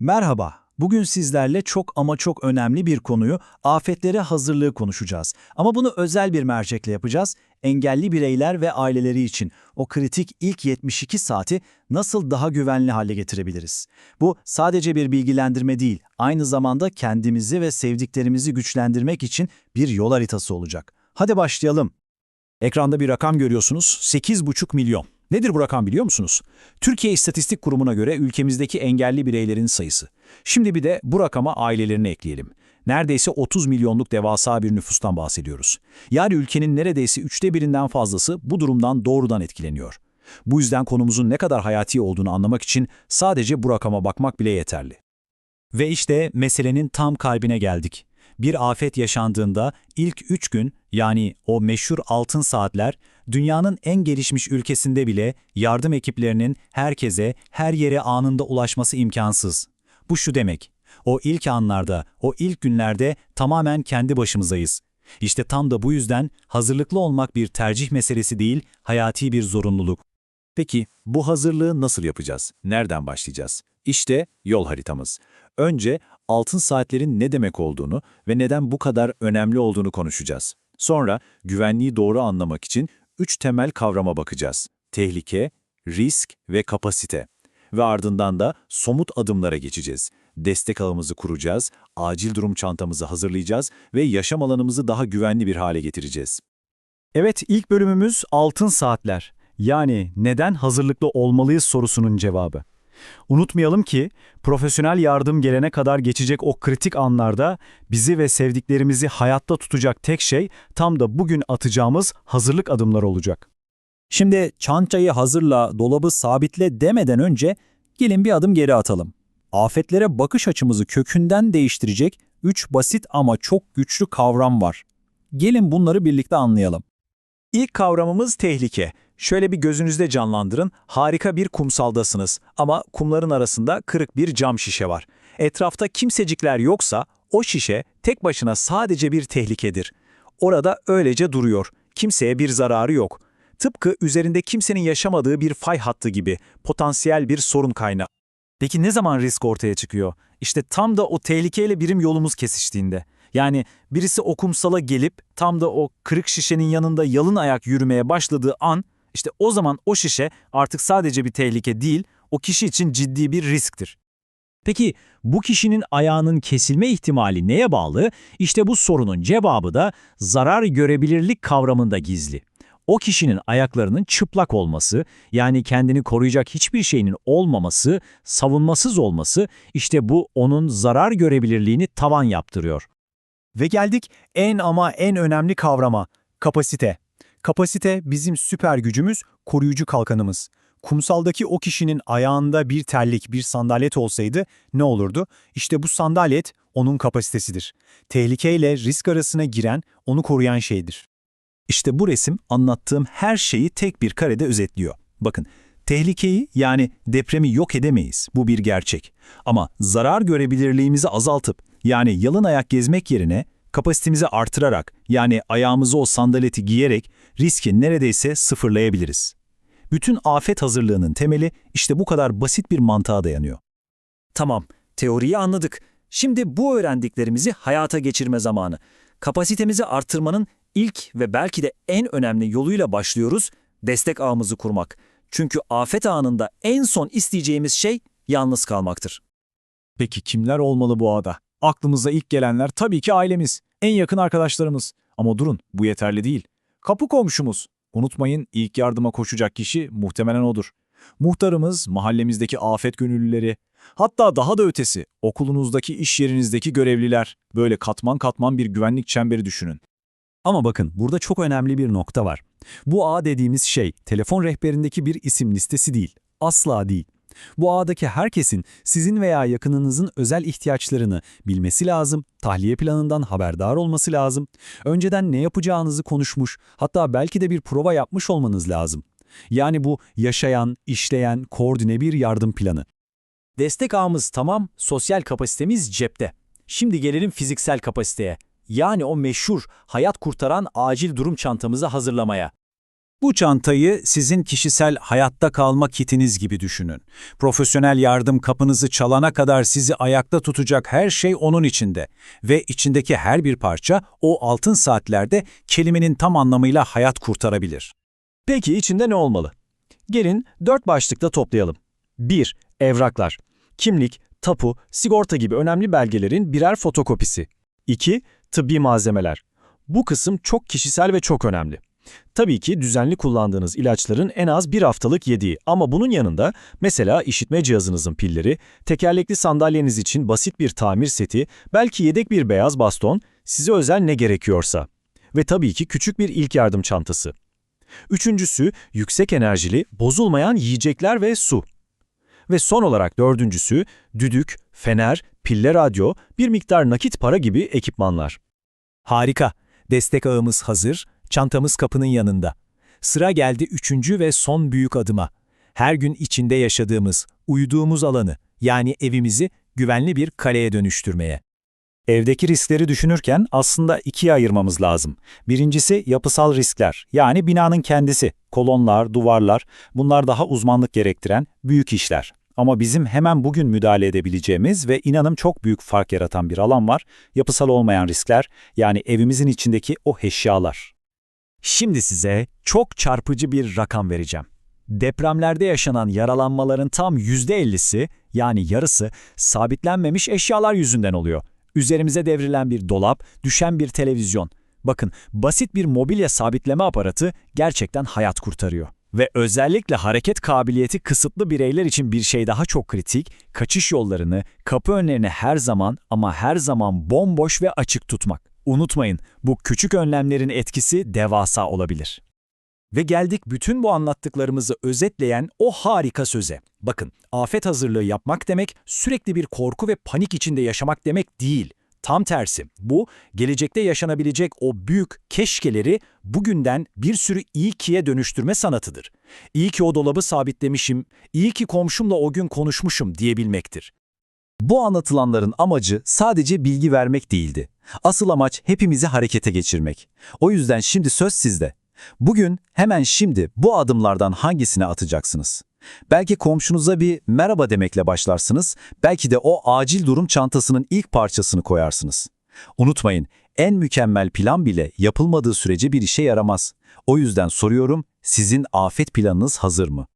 Merhaba. Bugün sizlerle çok ama çok önemli bir konuyu, afetlere hazırlığı konuşacağız. Ama bunu özel bir mercekle yapacağız. Engelli bireyler ve aileleri için o kritik ilk 72 saati nasıl daha güvenli hale getirebiliriz? Bu sadece bir bilgilendirme değil, aynı zamanda kendimizi ve sevdiklerimizi güçlendirmek için bir yol haritası olacak. Hadi başlayalım. Ekranda bir rakam görüyorsunuz, 8,5 milyon. Nedir bu rakam biliyor musunuz? Türkiye İstatistik Kurumu'na göre ülkemizdeki engelli bireylerin sayısı. Şimdi bir de bu rakama ailelerini ekleyelim. Neredeyse 30 milyonluk devasa bir nüfustan bahsediyoruz. Yani ülkenin neredeyse üçte birinden fazlası bu durumdan doğrudan etkileniyor. Bu yüzden konumuzun ne kadar hayati olduğunu anlamak için sadece bu rakama bakmak bile yeterli. Ve işte meselenin tam kalbine geldik. Bir afet yaşandığında ilk üç gün yani o meşhur altın saatler dünyanın en gelişmiş ülkesinde bile yardım ekiplerinin herkese, her yere anında ulaşması imkansız. Bu şu demek, o ilk anlarda, o ilk günlerde tamamen kendi başımızayız. İşte tam da bu yüzden hazırlıklı olmak bir tercih meselesi değil, hayati bir zorunluluk. Peki bu hazırlığı nasıl yapacağız? Nereden başlayacağız? İşte yol haritamız. Önce altın saatlerin ne demek olduğunu ve neden bu kadar önemli olduğunu konuşacağız. Sonra güvenliği doğru anlamak için üç temel kavrama bakacağız. Tehlike, risk ve kapasite. Ve ardından da somut adımlara geçeceğiz. Destek ağımızı kuracağız, acil durum çantamızı hazırlayacağız ve yaşam alanımızı daha güvenli bir hale getireceğiz. Evet, ilk bölümümüz altın saatler. Yani neden hazırlıklı olmalıyız sorusunun cevabı. Unutmayalım ki profesyonel yardım gelene kadar geçecek o kritik anlarda bizi ve sevdiklerimizi hayatta tutacak tek şey tam da bugün atacağımız hazırlık adımları olacak. Şimdi çantayı hazırla, dolabı sabitle demeden önce gelin bir adım geri atalım. Afetlere bakış açımızı kökünden değiştirecek üç basit ama çok güçlü kavram var. Gelin bunları birlikte anlayalım. İlk kavramımız tehlike. Şöyle bir gözünüzde canlandırın, harika bir kumsaldasınız ama kumların arasında kırık bir cam şişe var. Etrafta kimsecikler yoksa o şişe tek başına sadece bir tehlikedir. Orada öylece duruyor, kimseye bir zararı yok. Tıpkı üzerinde kimsenin yaşamadığı bir fay hattı gibi potansiyel bir sorun kaynağı. Peki ne zaman risk ortaya çıkıyor? İşte tam da o tehlikeyle birim yolumuz kesiştiğinde. Yani birisi o kumsala gelip tam da o kırık şişenin yanında yalın ayak yürümeye başladığı an işte o zaman o şişe artık sadece bir tehlike değil, o kişi için ciddi bir risktir. Peki bu kişinin ayağının kesilme ihtimali neye bağlı? İşte bu sorunun cevabı da zarar görebilirlik kavramında gizli. O kişinin ayaklarının çıplak olması, yani kendini koruyacak hiçbir şeyinin olmaması, savunmasız olması, işte bu onun zarar görebilirliğini tavan yaptırıyor. Ve geldik en ama en önemli kavrama, kapasite. Kapasite bizim süper gücümüz, koruyucu kalkanımız. Kumsaldaki o kişinin ayağında bir terlik, bir sandalet olsaydı ne olurdu? İşte bu sandalet onun kapasitesidir. Tehlikeyle risk arasına giren, onu koruyan şeydir. İşte bu resim anlattığım her şeyi tek bir karede özetliyor. Bakın, tehlikeyi yani depremi yok edemeyiz. Bu bir gerçek. Ama zarar görebilirliğimizi azaltıp yani yalın ayak gezmek yerine kapasitemizi artırarak yani ayağımızı o sandaleti giyerek riski neredeyse sıfırlayabiliriz. Bütün afet hazırlığının temeli işte bu kadar basit bir mantığa dayanıyor. Tamam, teoriyi anladık. Şimdi bu öğrendiklerimizi hayata geçirme zamanı. Kapasitemizi artırmanın ilk ve belki de en önemli yoluyla başlıyoruz, destek ağımızı kurmak. Çünkü afet anında en son isteyeceğimiz şey yalnız kalmaktır. Peki kimler olmalı bu ağda? Aklımıza ilk gelenler tabii ki ailemiz, en yakın arkadaşlarımız. Ama durun, bu yeterli değil. Kapı komşumuz. Unutmayın ilk yardıma koşacak kişi muhtemelen odur. Muhtarımız, mahallemizdeki afet gönüllüleri, hatta daha da ötesi okulunuzdaki iş yerinizdeki görevliler. Böyle katman katman bir güvenlik çemberi düşünün. Ama bakın burada çok önemli bir nokta var. Bu ağ dediğimiz şey telefon rehberindeki bir isim listesi değil. Asla değil. Bu ağdaki herkesin sizin veya yakınınızın özel ihtiyaçlarını bilmesi lazım, tahliye planından haberdar olması lazım, önceden ne yapacağınızı konuşmuş, hatta belki de bir prova yapmış olmanız lazım. Yani bu yaşayan, işleyen, koordine bir yardım planı. Destek ağımız tamam, sosyal kapasitemiz cepte. Şimdi gelelim fiziksel kapasiteye. Yani o meşhur, hayat kurtaran acil durum çantamızı hazırlamaya. Bu çantayı sizin kişisel hayatta kalma kitiniz gibi düşünün. Profesyonel yardım kapınızı çalana kadar sizi ayakta tutacak her şey onun içinde. Ve içindeki her bir parça o altın saatlerde kelimenin tam anlamıyla hayat kurtarabilir. Peki içinde ne olmalı? Gelin dört başlıkta toplayalım. 1. Evraklar. Kimlik, tapu, sigorta gibi önemli belgelerin birer fotokopisi. 2. Tıbbi malzemeler. Bu kısım çok kişisel ve çok önemli. Tabii ki düzenli kullandığınız ilaçların en az bir haftalık yediği ama bunun yanında mesela işitme cihazınızın pilleri, tekerlekli sandalyeniz için basit bir tamir seti, belki yedek bir beyaz baston, size özel ne gerekiyorsa. Ve tabii ki küçük bir ilk yardım çantası. Üçüncüsü yüksek enerjili, bozulmayan yiyecekler ve su. Ve son olarak dördüncüsü düdük, fener, pille radyo, bir miktar nakit para gibi ekipmanlar. Harika. Destek ağımız hazır, çantamız kapının yanında. Sıra geldi üçüncü ve son büyük adıma. Her gün içinde yaşadığımız, uyuduğumuz alanı, yani evimizi güvenli bir kaleye dönüştürmeye. Evdeki riskleri düşünürken aslında ikiye ayırmamız lazım. Birincisi yapısal riskler, yani binanın kendisi, kolonlar, duvarlar, bunlar daha uzmanlık gerektiren büyük işler. Ama bizim hemen bugün müdahale edebileceğimiz ve inanım çok büyük fark yaratan bir alan var, yapısal olmayan riskler, yani evimizin içindeki o eşyalar. Şimdi size çok çarpıcı bir rakam vereceğim. Depremlerde yaşanan yaralanmaların tam %50'si, yani yarısı, sabitlenmemiş eşyalar yüzünden oluyor. Üzerimize devrilen bir dolap, düşen bir televizyon. Bakın, basit bir mobilya sabitleme aparatı gerçekten hayat kurtarıyor. Ve özellikle hareket kabiliyeti kısıtlı bireyler için bir şey daha çok kritik, kaçış yollarını, kapı önlerini her zaman ama her zaman bomboş ve açık tutmak. Unutmayın, bu küçük önlemlerin etkisi devasa olabilir. Ve geldik bütün bu anlattıklarımızı özetleyen o harika söze. Bakın, afet hazırlığı yapmak demek sürekli bir korku ve panik içinde yaşamak demek değil. Tam tersi, bu gelecekte yaşanabilecek o büyük keşkeleri bugünden bir sürü iyi kiye dönüştürme sanatıdır. İyi ki o dolabı sabitlemişim, iyi ki komşumla o gün konuşmuşum diyebilmektir. Bu anlatılanların amacı sadece bilgi vermek değildi. Asıl amaç hepimizi harekete geçirmek. O yüzden şimdi söz sizde. Bugün, hemen şimdi bu adımlardan hangisini atacaksınız? Belki komşunuza bir merhaba demekle başlarsınız, belki de o acil durum çantasının ilk parçasını koyarsınız. Unutmayın, en mükemmel plan bile yapılmadığı sürece bir işe yaramaz. O yüzden soruyorum, sizin afet planınız hazır mı?